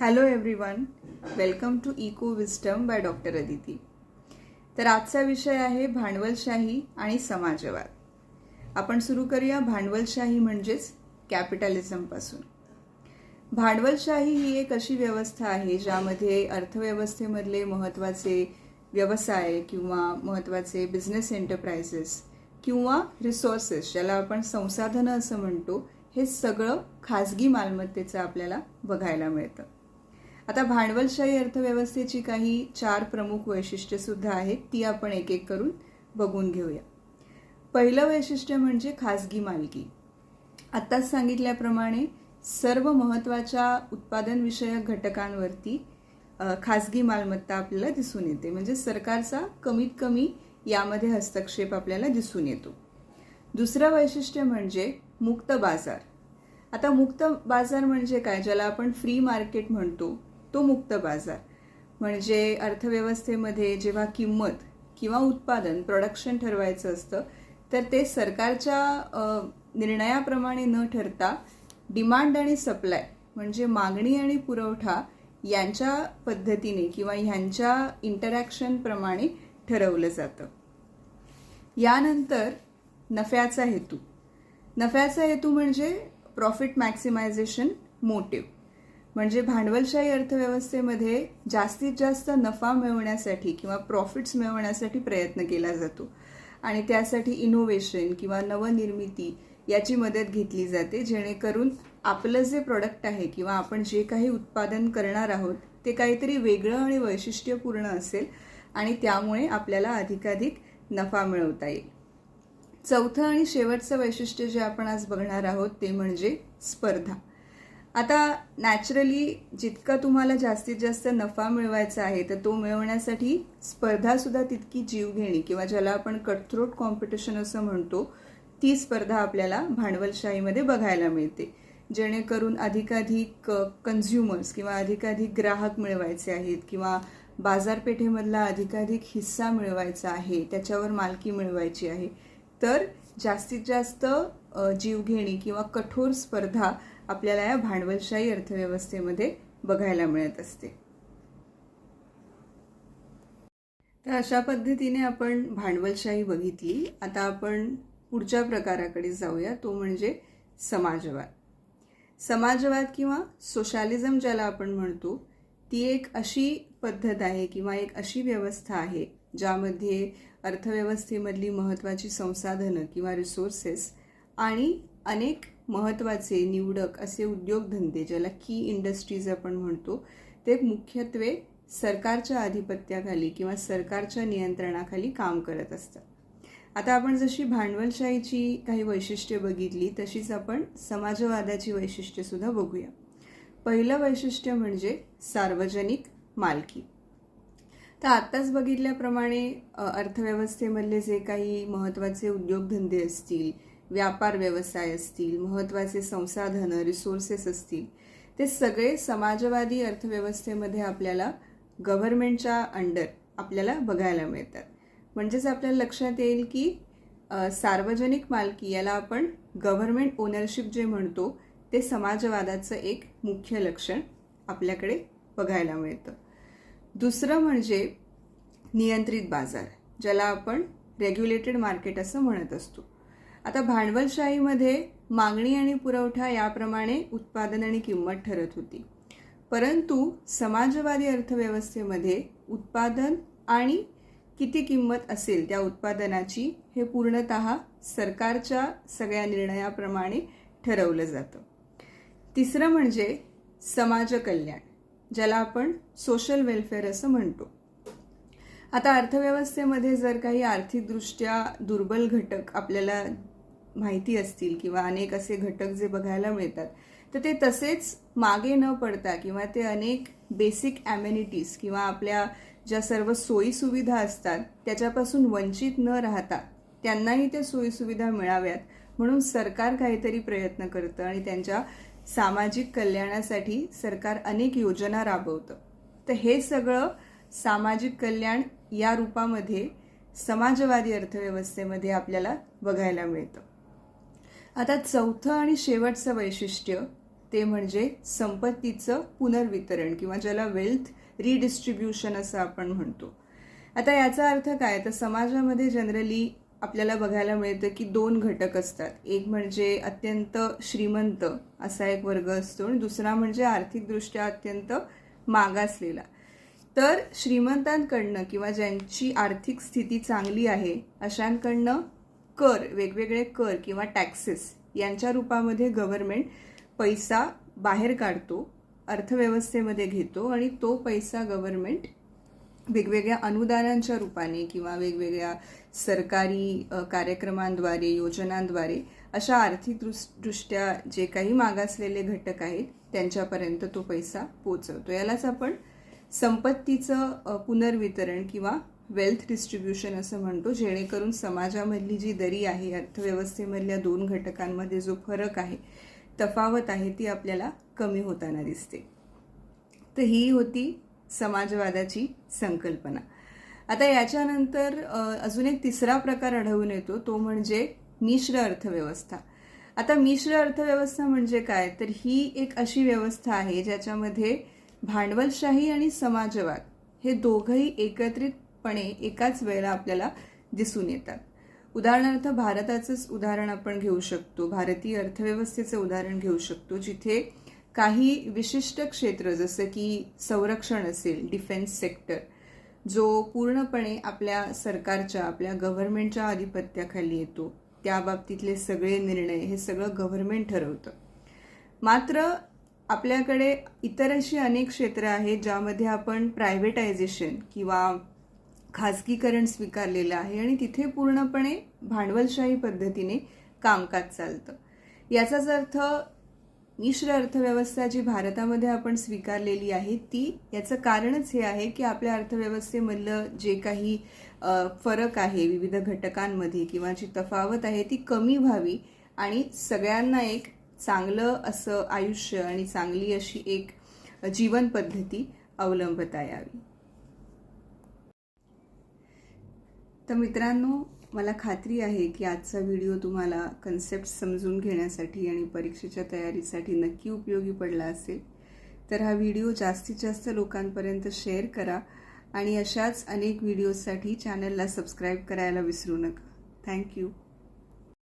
Hello everyone welcome to eco wisdom by doctor Aditi तर आजचा विषय आहे भांडवलशाही आणि समाजवाद. आपण सुरू करूया भांडवलशाही म्हणजेच कॅपिटलिझमपासून भांडवलशाही ही एक अशी व्यवस्था आहे ज्यामध्ये अर्थव्यवस्थेमधले महत्त्वाचे व्यवसाय किंवा महत्त्वाचे बिझनेस एंटरप्राइजेस किंवा रिसोर्सेस ज्याला आपण संसाधनं असं म्हणतो हे सगळं खाजगी मालमत्तेचं आपल्याला बघायला मिळतं. आता भांडवलशाही अर्थव्यवस्थेची काही चार प्रमुख वैशिष्ट्ये सुद्धा आहेत ती आपण एक एक करून बघून घेऊया. पहिलं वैशिष्ट्य म्हणजे खाजगी मालकी. आत्ताच सांगितल्याप्रमाणे सर्व महत्त्वाच्या उत्पादनविषयक घटकांवरती खाजगी मालमत्ता आपल्याला दिसून येते. म्हणजे सरकारचा कमीत कमी यामध्ये हस्तक्षेप आपल्याला दिसून येतो. दुसरं वैशिष्ट्य म्हणजे मुक्त बाजार. आता मुक्त बाजार म्हणजे काय? ज्याला आपण फ्री मार्केट म्हणतो. तो मुक्त बाजार. म्हणजे अर्थव्यवस्थेमध्ये जेव्हा किंमत किंवा उत्पादन प्रोडक्शन ठरवायचं असतं तर ते सरकारच्या निर्णयाप्रमाणे न ठरता डिमांड आणि सप्लाय म्हणजे मागणी आणि पुरवठा यांच्या पद्धतीने किंवा ह्यांच्या इंटरॅक्शनप्रमाणे ठरवलं जातं. यानंतर नफ्याचा हेतू. नफ्याचा हेतू म्हणजे प्रॉफिट मॅक्सिमायझेशन मोटिव्ह म्हणजे भांडवलशाही अर्थव्यवस्थेमध्ये जास्तीत जास्त नफा मिळवण्यासाठी किंवा प्रॉफिट्स मिळवण्यासाठी प्रयत्न केला जातो. आणि त्यासाठी इनोव्हेशन किंवा नवनिर्मिती याची मदत घेतली जाते जेणेकरून आपलं जे प्रोडक्ट आहे किंवा आपण जे काही उत्पादन करणार आहोत ते काहीतरी वेगळं आणि वैशिष्ट्यपूर्ण असेल आणि त्यामुळे आपल्याला अधिकाधिक नफा मिळवता येईल. चौथं आणि शेवटचं वैशिष्ट्य जे आपण आज बघणार आहोत ते म्हणजे स्पर्धा. आता नॅचरली जितका तुम्हाला जास्तीत जास्त नफा मिळवायचा आहे तर तो मिळवण्यासाठी स्पर्धासुद्धा तितकी जीवघेणी किंवा ज्याला आपण कटथ्रोट कॉम्पिटिशन असं म्हणतो ती स्पर्धा आपल्याला भांडवलशाहीमध्ये बघायला मिळते. जेणेकरून अधिकाधिक कन्झ्युमर्स किंवा अधिकाधिक ग्राहक मिळवायचे आहेत किंवा बाजारपेठेमधला अधिकाधिक हिस्सा मिळवायचा आहे त्याच्यावर मालकी मिळवायची आहे तर जास्तीत जास्त जीवघेणी किंवा कठोर स्पर्धा आपल्याला या भांडवलशाही अर्थव्यवस्थेमध्ये बघायला मिळत असते. तर अशा पद्धतीने आपण भांडवलशाही बघितली. आता आपण पुढच्या प्रकाराकडे जाऊया. तो म्हणजे समाजवाद. समाजवाद किंवा सोशालिझम ज्याला आपण म्हणतो ती एक अशी पद्धत आहे किंवा एक अशी व्यवस्था आहे ज्यामध्ये अर्थव्यवस्थेमधली महत्त्वाची संसाधनं किंवा रिसोर्सेस आणि अनेक महत्त्वाचे निवडक असे उद्योगधंदे ज्याला की इंडस्ट्रीज आपण म्हणतो ते मुख्यत्वे सरकारच्या आधिपत्याखाली किंवा सरकारच्या नियंत्रणाखाली काम करत असतात. आता आपण जशी भांडवलशाहीची काही वैशिष्ट्ये बघितली तशीच आपण समाजवादाची वैशिष्ट्येसुद्धा बघूया. पहिलं वैशिष्ट्य म्हणजे सार्वजनिक मालकी. तर आत्ताच बघितल्याप्रमाणे अर्थव्यवस्थेमधले जे काही महत्त्वाचे उद्योगधंदे असतील व्यापार व्यवसाय असतील महत्त्वाचे संसाधनं रिसोर्सेस असतील ते सगळे समाजवादी अर्थव्यवस्थेमध्ये आपल्याला गव्हर्नमेंटच्या अंडर आपल्याला बघायला मिळतात. म्हणजेच आपल्याला लक्षात येईल की सार्वजनिक मालकी याला आपण गव्हर्नमेंट ओनरशिप जे म्हणतो ते समाजवादाचं एक मुख्य लक्षण आपल्याकडे बघायला मिळतं. दुसरं म्हणजे नियंत्रित बाजार ज्याला आपण रेग्युलेटेड मार्केट असं म्हणत असतो. आता भांडवलशाहीमध्ये मागणी आणि पुरवठा याप्रमाणे उत्पादन आणि किंमत ठरत होती. परंतु समाजवादी अर्थव्यवस्थेमध्ये उत्पादन आणि किती किंमत असेल त्या उत्पादनाची हे पूर्णत सरकारच्या सगळ्या निर्णयाप्रमाणे ठरवलं जातं. तिसरं म्हणजे समाजकल्याण ज्याला आपण सोशल वेलफेअर असं म्हणतो. आता अर्थव्यवस्थेमध्ये जर काही आर्थिकदृष्ट्या दुर्बल घटक आपल्याला माहिती असतील किंवा अनेक असे घटक जे बघायला मिळतात तर ते तसेच मागे न पडता किंवा ते अनेक बेसिक ॲम्युनिटीज किंवा आपल्या ज्या सर्व सोयीसुविधा असतात त्याच्यापासून वंचित न राहता त्यांनाही त्या सोयीसुविधा मिळाव्यात. म्हणून सरकार काहीतरी प्रयत्न करतं आणि त्यांच्या सामाजिक कल्याणासाठी सरकार अनेक योजना राबवतं. तर हे सगळं सामाजिक कल्याण या रूपामध्ये समाजवादी अर्थव्यवस्थेमध्ये आपल्याला बघायला मिळतं. आता चौथं आणि शेवटचं वैशिष्ट्य ते म्हणजे संपत्तीचं पुनर्वितरण किंवा ज्याला वेल्थ रिडिस्ट्रीब्युशन असं आपण म्हणतो. आता याचा अर्थ काय? तर समाजामध्ये जनरली आपल्याला बघायला मिळतं की दोन घटक असतात. एक म्हणजे अत्यंत श्रीमंत असा एक वर्ग असतो आणि दुसरा म्हणजे आर्थिकदृष्ट्या अत्यंत मागासलेला. तर श्रीमंतांकडनं किंवा ज्यांची आर्थिक स्थिती चांगली आहे अशांकडनं कर वेगवेगळे कर किंवा टॅक्सेस यांच्या रूपामध्ये गव्हर्मेंट पैसा बाहेर काढतो अर्थव्यवस्थेमध्ये घेतो आणि तो पैसा गव्हर्मेंट वेगवेगळ्या अनुदानांच्या रूपाने किंवा वेगवेगळ्या सरकारी कार्यक्रमांद्वारे योजनांद्वारे अशा आर्थिक दृष्ट्या जे काही मागासलेले घटक आहेत त्यांच्यापर्यंत तो पैसा पोचवतो यालाच आपण संपत्तीचं पुनर्वितरण किंवा वेल्थ डिस्ट्रीब्युशन असं म्हणतो जेणेकरून समाजामधली जी दरी आहे अर्थव्यवस्थेमधल्या दोन घटकांमध्ये जो फरक आहे तफावत आहे ती आपल्याला कमी होताना दिसते. तर ही होती समाजवादाची संकल्पना. आता याच्यानंतर अजून एक तिसरा प्रकार आढळून येतो तो म्हणजे मिश्र अर्थव्यवस्था. आता मिश्र अर्थव्यवस्था म्हणजे काय? तर ही एक अशी व्यवस्था आहे ज्याच्यामध्ये भांडवलशाही आणि समाजवाद हे दोघंही एकत्रित पणे एकाच वेळेला आपल्याला दिसून येतात. उदाहरणार्थ भारताचंच उदाहरण आपण घेऊ शकतो. भारतीय अर्थव्यवस्थेचं उदाहरण घेऊ शकतो जिथे काही विशिष्ट क्षेत्र जसं की संरक्षण असेल डिफेन्स सेक्टर जो पूर्णपणे आपल्या सरकारच्या आपल्या गव्हर्नमेंटच्या आधिपत्याखाली येतो. त्या बाबतीतले सगळे निर्णय हे सगळं गव्हर्नमेंट ठरवतं. मात्र आपल्याकडे इतर अशी अनेक क्षेत्र आहेत ज्यामध्ये आपण प्रायव्हेटायझेशन किंवा खाजगीकरण स्वीकारलेलं आहे आणि तिथे पूर्णपणे भांडवलशाही पद्धतीने कामकाज चालतं. याचाच अर्थ मिश्र अर्थव्यवस्था जी भारतामध्ये आपण स्वीकारलेली आहे ती याचं कारणच हे आहे की आपल्या अर्थव्यवस्थेमधलं जे काही फरक आहे विविध घटकांमध्ये किंवा जी तफावत आहे ती कमी व्हावी आणि सगळ्यांना एक चांगलं असं आयुष्य आणि चांगली अशी एक जीवन पद्धती अवलंबता यावी. तर मित्रांनो मला खात्री आहे की आजचा व्हिडिओ तुम्हाला कन्सेप्ट समजून घेण्यासाठी आणि परीक्षेच्या तयारीसाठी नक्की उपयोगी पडला असेल तर हा व्हिडिओ जास्तीत जास्त लोकांपर्यंत शेअर करा आणि अशाच अनेक व्हिडिओजसाठी चॅनलला सबस्क्राईब करायला विसरू नका. थँक्यू